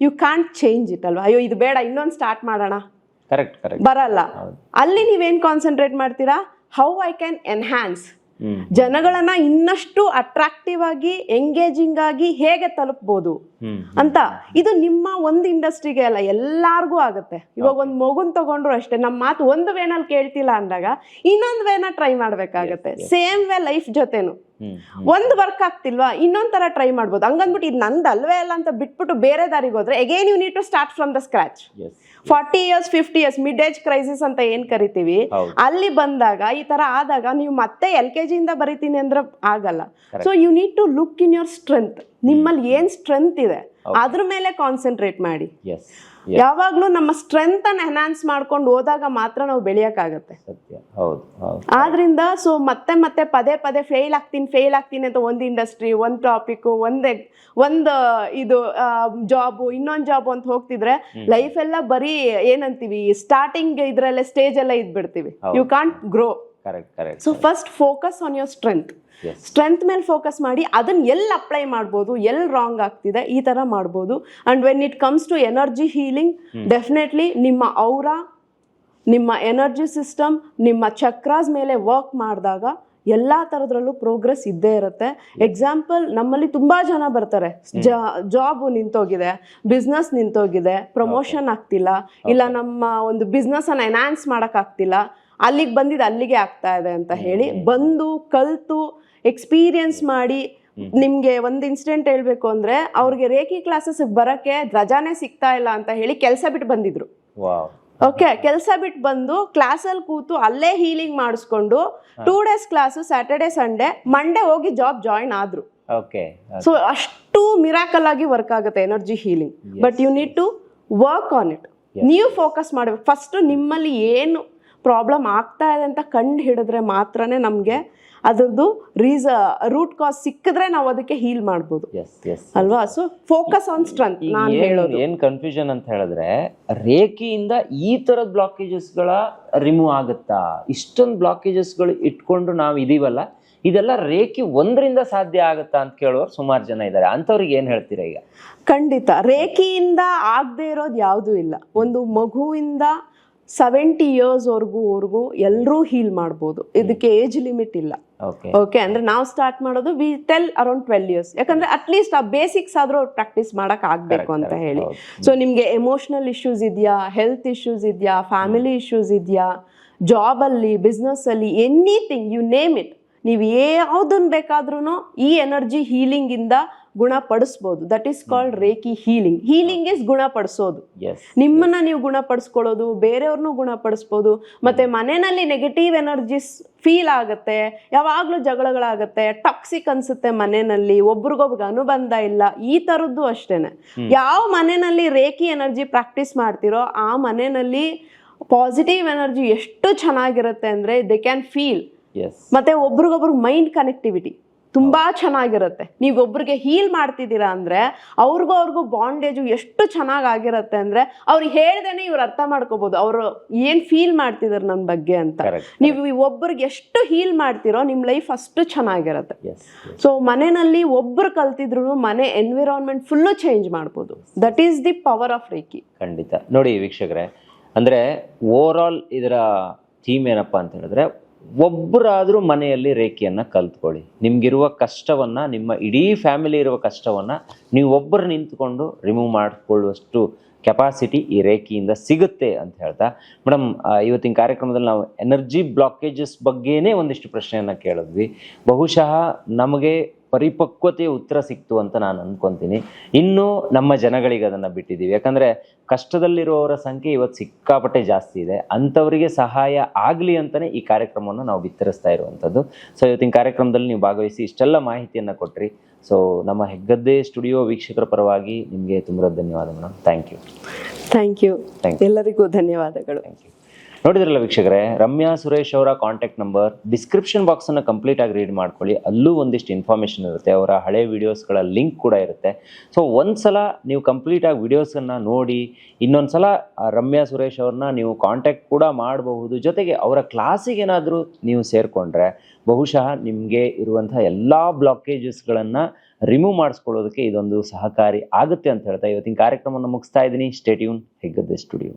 ಯು ಕ್ಯಾಂಟ್ ಚೇಂಜ್ ಇಟ್ ಅಲ್ವಾ? ಅಯ್ಯೋ ಇದು ಬೇಡ ಇನ್ನೊಂದು ಸ್ಟಾರ್ಟ್ ಮಾಡೋಣ. ಬರಲ್ಲ. ಅಲ್ಲಿ ನೀವೇನ್ ಕಾನ್ಸಂಟ್ರೇಟ್ ಮಾಡ್ತೀರಾ? ಹೌ ಐ ಕ್ಯಾನ್ ಎನ್ಹ್ಯಾನ್ಸ್ ಜನಗಳನ್ನ ಇನ್ನಷ್ಟು ಅಟ್ರಾಕ್ಟಿವ್ ಆಗಿ ಎಂಗೇಜಿಂಗ್ ಆಗಿ ಹೇಗೆ ತಲುಪ್ಬೋದು? ಹ್ಮ್ ಅಂತ. ಇದು ನಿಮ್ಮ ಒಂದು ಇಂಡಸ್ಟ್ರಿಗೆ ಅಲ್ಲ ಎಲ್ಲಾರ್ಗೂ ಆಗುತ್ತೆ. ಇವಾಗ ಒಂದು ಮಗುನ್ ತಗೊಂಡ್ರು ಅಷ್ಟೇ ನಮ್ಮ ಮಾತು ಒಂದು ವೇನಲ್ಲಿ ಕೇಳ್ತಿಲ್ಲ ಅಂದಾಗ ಇನ್ನೊಂದು ವೇನ ಟ್ರೈ ಮಾಡ್ಬೇಕಾಗತ್ತೆ. ಸೇಮ್ ವೇ ಲೈಫ್ ಜೊತೆನು. ಒಂದ್ ವರ್ಕ್ ಆಗ್ತಿಲ್ವಾ ಇನ್ನೊಂದ್ ತರ ಟ್ರೈ ಮಾಡ್ಬೋದು. ಹಂಗಂದ್ಬಿಟ್ಟು ಇದು ನಂದು ಅಲ್ವೇ ಅಲ್ಲ ಅಂತ ಬಿಟ್ಬಿಟ್ಟು ಬೇರೆ ದಾರಿಗೆ ಹೋದ್ರೆ again you need to start from the scratch forty years fifty years mid age crisis ಅಂತ ಏನ್ ಕರಿತೀವಿ ಅಲ್ಲಿ ಬಂದಾಗ ಈ ತರ ಆದಾಗ ನೀವು ಮತ್ತೆ ಎಲ್ ಕೆ ಇಂದ ಬರಿತೀನಿ ಅಂದ್ರೆ ಆಗಲ್ಲ. So you need to look in your strength ನಿಮ್ಮಲ್ಲಿ ಏನ್ ಸ್ಟ್ರೆಂತ್ ಇದೆ ಅದ್ರ ಮೇಲೆ ಕಾನ್ಸಂಟ್ರೇಟ್ ಮಾಡಿ. ಯಾವಾಗ್ಲೂ ನಮ್ಮ ಸ್ಟ್ರೆಂತ್ ಅನ್ನ ಎನ್ಹಾನ್ಸ್ ಮಾಡ್ಕೊಂಡು ಹೋದಾಗ ಮಾತ್ರ ನಾವು ಬೆಳೆಯಕ್ಕಾಗತ್ತೆ. ಆದ್ರಿಂದ ಸೊ ಮತ್ತೆ ಮತ್ತೆ ಪದೇ ಪದೇ ಫೇಲ್ ಆಗ್ತೀನಿ ಫೇಲ್ ಆಗ್ತೀನಿ ಅಂತ ಒಂದು ಇಂಡಸ್ಟ್ರಿ ಒಂದು ಟಾಪಿಕ್ ಒಂದ್ ಒಂದು ಇದು ಜಾಬು ಇನ್ನೊಂದು ಜಾಬ್ ಅಂತ ಹೋಗ್ತಿದ್ರೆ ಲೈಫ್ ಎಲ್ಲ ಬರೀ ಏನಂತೀವಿ ಸ್ಟಾರ್ಟಿಂಗ್ ಇದ್ರಲ್ಲೇ ಸ್ಟೇಜ್ ಎಲ್ಲ ಇದ್ಬಿಡ್ತೀವಿ. You can't grow correct correct so first focus on your strength. Strength ಮೇಲೆ ಫೋಕಸ್ ಮಾಡಿ ಅದನ್ನ ಎಲ್ಲಿ ಅಪ್ಲೈ ಮಾಡ್ಬೋದು ಎಲ್ಲಿ ರಾಂಗ್ ಆಗ್ತಿದೆ ಈ ಥರ ಮಾಡ್ಬೋದು. And when it comes to energy healing definitely ನಿಮ್ಮ ಔರ ನಿಮ್ಮ ಎನರ್ಜಿ ಸಿಸ್ಟಮ್ ನಿಮ್ಮ ಚಕ್ರಾಸ್ ಮೇಲೆ ವರ್ಕ್ ಮಾಡಿದಾಗ ಎಲ್ಲ ಥರದ್ರಲ್ಲೂ ಪ್ರೋಗ್ರೆಸ್ ಇದ್ದೇ ಇರುತ್ತೆ. ಎಕ್ಸಾಂಪಲ್ ನಮ್ಮಲ್ಲಿ ತುಂಬ ಜನ ಬರ್ತಾರೆ. ಜಾಬ್ ನಿಂತೋಗಿದೆ ಬಿಸ್ನೆಸ್ ನಿಂತೋಗಿದೆ ಪ್ರಮೋಷನ್ ಆಗ್ತಿಲ್ಲ ಇಲ್ಲ ನಮ್ಮ ಒಂದು ಬಿಸ್ನೆಸ್ ಅನ್ನ ಎನ್ಹಾನ್ಸ್ ಮಾಡೋಕ್ಕಾಗ್ತಿಲ್ಲ ಅಲ್ಲಿಗೆ ಬಂದಿದ್ದು ಅಲ್ಲಿಗೆ ಆಗ್ತಾ ಇದೆ ಅಂತ ಹೇಳಿ ಬಂದು ಕಲ್ತು ಎಕ್ಸ್ಪೀರಿಯನ್ಸ್ ಮಾಡಿ ನಿಮ್ಗೆ ಒಂದು ಇನ್ಸಿಡೆಂಟ್ ಹೇಳ್ಬೇಕು ಅಂದ್ರೆ ಅವ್ರಿಗೆ ರೇಖಿ ಕ್ಲಾಸಸ್ ಬರಕ್ಕೆ ರಜಾನೇ ಸಿಗ್ತಾ ಇಲ್ಲ ಅಂತ ಹೇಳಿ ಕೆಲಸ ಬಿಟ್ಟು ಬಂದಿದ್ರು. ಓಕೆ ಕೆಲಸ ಬಿಟ್ಟು ಬಂದು ಕ್ಲಾಸಲ್ಲಿ ಕೂತು ಅಲ್ಲೇ ಹೀಲಿಂಗ್ ಮಾಡಿಸ್ಕೊಂಡು two days class Saturday Sunday Monday ಹೋಗಿ ಜಾಬ್ ಜಾಯಿನ್ ಆದ್ರು. ಓಕೆ ಸೊ ಅಷ್ಟು ಮಿರಾಕಲ್ ಆಗಿ ವರ್ಕ್ ಆಗುತ್ತೆ energy healing but you need to work on it ನೀವು ಫೋಕಸ್ ಮಾಡಬೇಕು. ಫಸ್ಟ್ ನಿಮ್ಮಲ್ಲಿ ಏನು ಪ್ರಾಬ್ಲಮ್ ಆಗ್ತಾ ಇದೆ ಅಂತ ಕಂಡು ಹಿಡಿದ್ರೆ ಮಾತ್ರನೇ ನಮಗೆ ಅದರದ್ದು ರೀಸ ರೂಟ್ ಕಾಸ್ ಸಿಕ್ಕಿದ್ರೆ ನಾವು ಅದಕ್ಕೆ ಹೀಲ್ ಮಾಡ್ಬೋದು. ಎಸ್ ಎಸ್ ಅಲ್ವಾ? ಸೊ ಫೋಕಸ್ ಆನ್ ಸ್ಟ್ರೆಂತ್ ನಾನು ಹೇಳೋದು. ಏನು ಕನ್ಫ್ಯೂಷನ್ ಅಂತ ಹೇಳಿದ್ರೆ ರೇಖೆಯಿಂದ ಈ ಥರದ ಬ್ಲಾಕೇಜಸ್ಗಳ ರಿಮೂವ್ ಆಗುತ್ತಾ? ಇಷ್ಟೊಂದು ಬ್ಲಾಕೇಜಸ್ಗಳು ಇಟ್ಕೊಂಡು ನಾವು ಇದೀವಲ್ಲ ಇದೆಲ್ಲ ರೇಖೆ ಒಂದರಿಂದ ಸಾಧ್ಯ ಆಗುತ್ತಾ ಅಂತ ಕೇಳೋರು ಸುಮಾರು ಜನ ಇದ್ದಾರೆ. ಅಂಥವ್ರಿಗೆ ಏನು ಹೇಳ್ತೀರಾ ಈಗ? ಖಂಡಿತ. ರೇಖೆಯಿಂದ ಆಗದೆ ಇರೋದು ಯಾವುದೂ ಇಲ್ಲ. ಒಂದು ಮಗುವಿಂದ ಸೆವೆಂಟಿ ಇಯರ್ಸ್ವರೆಗೂ ವರ್ಗೂ ಎಲ್ಲರೂ ಹೀಲ್ ಮಾಡ್ಬೋದು. ಇದಕ್ಕೆ ಏಜ್ ಲಿಮಿಟ್ ಇಲ್ಲ. ಓಕೆ ಅಂದ್ರೆ ನಾವು ಸ್ಟಾರ್ಟ್ ಮಾಡೋದು we tell around twelve years ಯಾಕಂದ್ರೆ ಅಟ್ಲೀಸ್ಟ್ ಆ ಬೇಸಿಕ್ಸ್ ಆದ್ರೂ ಪ್ರಾಕ್ಟೀಸ್ ಮಾಡಕ್ ಆಗ್ಬೇಕು ಅಂತ ಹೇಳಿ. ಸೊ ನಿಮ್ಗೆ ಎಮೋಷನಲ್ ಇಶ್ಯೂಸ್ ಇದೆಯಾ ಹೆಲ್ತ್ ಇಶ್ಯೂಸ್ ಇದೆಯಾ ಫ್ಯಾಮಿಲಿ ಇಶ್ಯೂಸ್ ಇದೆಯಾ ಜಾಬಲ್ಲಿ ಬಿಸ್ನೆಸ್ಸಲ್ಲಿ ಎನಿಥಿಂಗ್ ಯು ನೇಮ್ ಇಟ್ ನೀವು ಯಾವುದನ್ನು ಬೇಕಾದ್ರೂ ಈ ಎನರ್ಜಿ ಹೀಲಿಂಗಿಂದ ಗುಣಪಡಿಸ್ಬೋದು that is called reiki healing. Healing is ಗುಣಪಡಿಸೋದು ನಿಮ್ಮನ್ನ ನೀವು ಗುಣಪಡಿಸ್ಕೊಳ್ಳೋದು ಬೇರೆಯವ್ರನ್ನೂ ಗುಣಪಡಿಸ್ಬೋದು ಮತ್ತೆ ಮನೆಯಲ್ಲಿ ನೆಗೆಟಿವ್ ಎನರ್ಜಿಸ್ ಫೀಲ್ ಆಗುತ್ತೆ ಯಾವಾಗಲೂ ಜಗಳಗಳಾಗುತ್ತೆ ಟಾಕ್ಸಿಕ್ ಅನ್ಸುತ್ತೆ ಮನೆಯಲ್ಲಿ ಒಬ್ರಿಗೊಬ್ರಿಗೆ ಅನುಬಂಧ ಇಲ್ಲ ಈ ತರದ್ದು ಅಷ್ಟೇನೆ. ಯಾವ ಮನೆಯಲ್ಲಿ ರೇಖಿ ಎನರ್ಜಿ ಪ್ರಾಕ್ಟೀಸ್ ಮಾಡ್ತಿರೋ ಆ ಮನೆಯಲ್ಲಿ ಪಾಸಿಟಿವ್ ಎನರ್ಜಿ ಎಷ್ಟು ಚೆನ್ನಾಗಿರುತ್ತೆ ಅಂದ್ರೆ ದೇ ಕ್ಯಾನ್ ಫೀಲ್ ಮತ್ತೆ ಒಬ್ರಿಗೊಬ್ರು ಮೈಂಡ್ ಕನೆಕ್ಟಿವಿಟಿ ತುಂಬಾ ಚೆನ್ನಾಗಿರುತ್ತೆ. ನೀವು ಒಬ್ರಿಗೆ ಹೀಲ್ ಮಾಡ್ತಿದ್ದೀರಾ ಅಂದ್ರೆ ಅವ್ರಿಗೂ ಅವ್ರಿಗೂ ಬಾಂಡೇಜು ಎಷ್ಟು ಚೆನ್ನಾಗಿ ಆಗಿರುತ್ತೆ ಅಂದ್ರೆ ಅವ್ರು ಹೇಳ್ದೇನೆ ಇವ್ರು ಅರ್ಥ ಮಾಡ್ಕೋಬಹುದು ಅವರು ಏನ್ ಫೀಲ್ ಮಾಡ್ತಿದಾರೆ ನನ್ನ ಬಗ್ಗೆ ಅಂತ. ನೀವು ಒಬ್ರಿಗೆ ಎಷ್ಟು ಹೀಲ್ ಮಾಡ್ತಿರೋ ನಿಮ್ ಲೈಫ್ ಅಷ್ಟು ಚೆನ್ನಾಗಿರುತ್ತೆ. ಎಸ್ ಸೊ ಮನೆಯಲ್ಲಿ ಒಬ್ರು ಕಲ್ತಿದ್ರು ಮನೆ ಎನ್ವಿರಾನ್ಮೆಂಟ್ ಫುಲ್ಲು ಚೇಂಜ್ ಮಾಡ್ಬೋದು. That is the power of reiki ಖಂಡಿತ. ನೋಡಿ ವೀಕ್ಷಕರೇ ಅಂದ್ರೆ ಓವರ್ ಆಲ್ ಇದರ ಥೀಮ್ ಏನಪ್ಪಾ ಅಂತ ಹೇಳಿದ್ರೆ ಒಬ್ಬರಾದರೂ ಮನೆಯಲ್ಲಿ ರೇಖೆಯನ್ನು ಕಲ್ತ್ಕೊಳ್ಳಿ. ನಿಮಗಿರುವ ಕಷ್ಟವನ್ನು, ನಿಮ್ಮ ಇಡೀ ಫ್ಯಾಮಿಲಿ ಇರುವ ಕಷ್ಟವನ್ನು ನೀವು ಒಬ್ಬರು ನಿಂತ್ಕೊಂಡು ರಿಮೂವ್ ಮಾಡಿಕೊಳ್ಳುವಷ್ಟು ಕೆಪಾಸಿಟಿ ಈ ರೇಖೆಯಿಂದ ಸಿಗುತ್ತೆ ಅಂತ ಹೇಳ್ತಾ. ಮೇಡಮ್ ಇವತ್ತಿನ ಕಾರ್ಯಕ್ರಮದಲ್ಲಿ ನಾವು ಎನರ್ಜಿ ಬ್ಲಾಕೇಜಸ್ ಬಗ್ಗೆನೇ ಒಂದಿಷ್ಟು ಪ್ರಶ್ನೆಯನ್ನು ಕೇಳಿದ್ವಿ. ಬಹುಶಃ ನಮಗೆ ಪರಿಪಕ್ವತೆಯ ಉತ್ತರ ಸಿಕ್ತು ಅಂತ ನಾನು ಅಂದ್ಕೊತೀನಿ ಇನ್ನೂ ನಮ್ಮ ಜನಗಳಿಗೆ ಅದನ್ನು ಬಿಟ್ಟಿದ್ದೀವಿ. ಯಾಕಂದರೆ ಕಷ್ಟದಲ್ಲಿರುವವರ ಸಂಖ್ಯೆ ಇವತ್ತು ಸಿಕ್ಕಾಪಟ್ಟೆ ಜಾಸ್ತಿ ಇದೆ. ಅಂಥವರಿಗೆ ಸಹಾಯ ಆಗಲಿ ಅಂತಲೇ ಈ ಕಾರ್ಯಕ್ರಮವನ್ನು ನಾವು ಬಿತ್ತರಿಸ್ತಾ ಇರುವಂಥದ್ದು. ಸೊ ಇವತ್ತಿನ ಕಾರ್ಯಕ್ರಮದಲ್ಲಿ ನೀವು ಭಾಗವಹಿಸಿ ಇಷ್ಟೆಲ್ಲ ಮಾಹಿತಿಯನ್ನು ಕೊಟ್ರಿ. ಸೊ ನಮ್ಮ ಹೆಗ್ಗದ್ದೆ ಸ್ಟುಡಿಯೋ ವೀಕ್ಷಕರ ಪರವಾಗಿ ನಿಮಗೆ ತುಂಬ ಧನ್ಯವಾದ madam thank you thank you ಎಲ್ಲರಿಗೂ ಧನ್ಯವಾದಗಳು. ಥ್ಯಾಂಕ್ ಯು ನೋಡಿದ್ರಲ್ಲ ವೀಕ್ಷಕರೇ, ರಮ್ಯಾ ಸುರೇಶ್ ಅವರ ಕಾಂಟ್ಯಾಕ್ಟ್ ನಂಬರ್ ಡಿಸ್ಕ್ರಿಪ್ಷನ್ ಬಾಕ್ಸನ್ನು ಕಂಪ್ಲೀಟ್ ಆಗಿ ರೀಡ್ ಮಾಡ್ಕೊಳ್ಳಿ. ಅಲ್ಲೂ ಒಂದಿಷ್ಟು ಇನ್ಫಾರ್ಮೇಷನ್ ಇರುತ್ತೆ, ಅವರ ಹಳೆ ವಿಡಿಯೋಸ್ಗಳ ಲಿಂಕ್ ಕೂಡ ಇರುತ್ತೆ. ಸೊ ಒಂದ್ಸಲ ನೀವು ಕಂಪ್ಲೀಟ್ ಆಗಿ ವಿಡಿಯೋಸನ್ನು ನೋಡಿ, ಇನ್ನೊಂದ್ಸಲ ರಮ್ಯಾ ಸುರೇಶ್ ಅವ್ರನ್ನ ನೀವು ಕಾಂಟ್ಯಾಕ್ಟ್ ಕೂಡ ಮಾಡಬಹುದು. ಜೊತೆಗೆ ಅವರ ಕ್ಲಾಸಿಗೆ ಏನಾದರೂ ನೀವು ಸೇರಿಕೊಂಡ್ರೆ, ಬಹುಶಃ ನಿಮಗೆ ಇರುವಂತಹ ಎಲ್ಲ ಬ್ಲಾಕೇಜಸ್ಗಳನ್ನು ರಿಮೂವ್ ಮಾಡಿಸ್ಕೊಳ್ಳೋದಕ್ಕೆ ಇದೊಂದು ಸಹಕಾರಿ ಆಗುತ್ತೆ ಅಂತ ಹೇಳ್ತಾ ಇವತ್ತಿನ ಕಾರ್ಯಕ್ರಮವನ್ನು ಮುಗಿಸ್ತಾ ಇದ್ದೀನಿ. Stay tuned Heggadde studio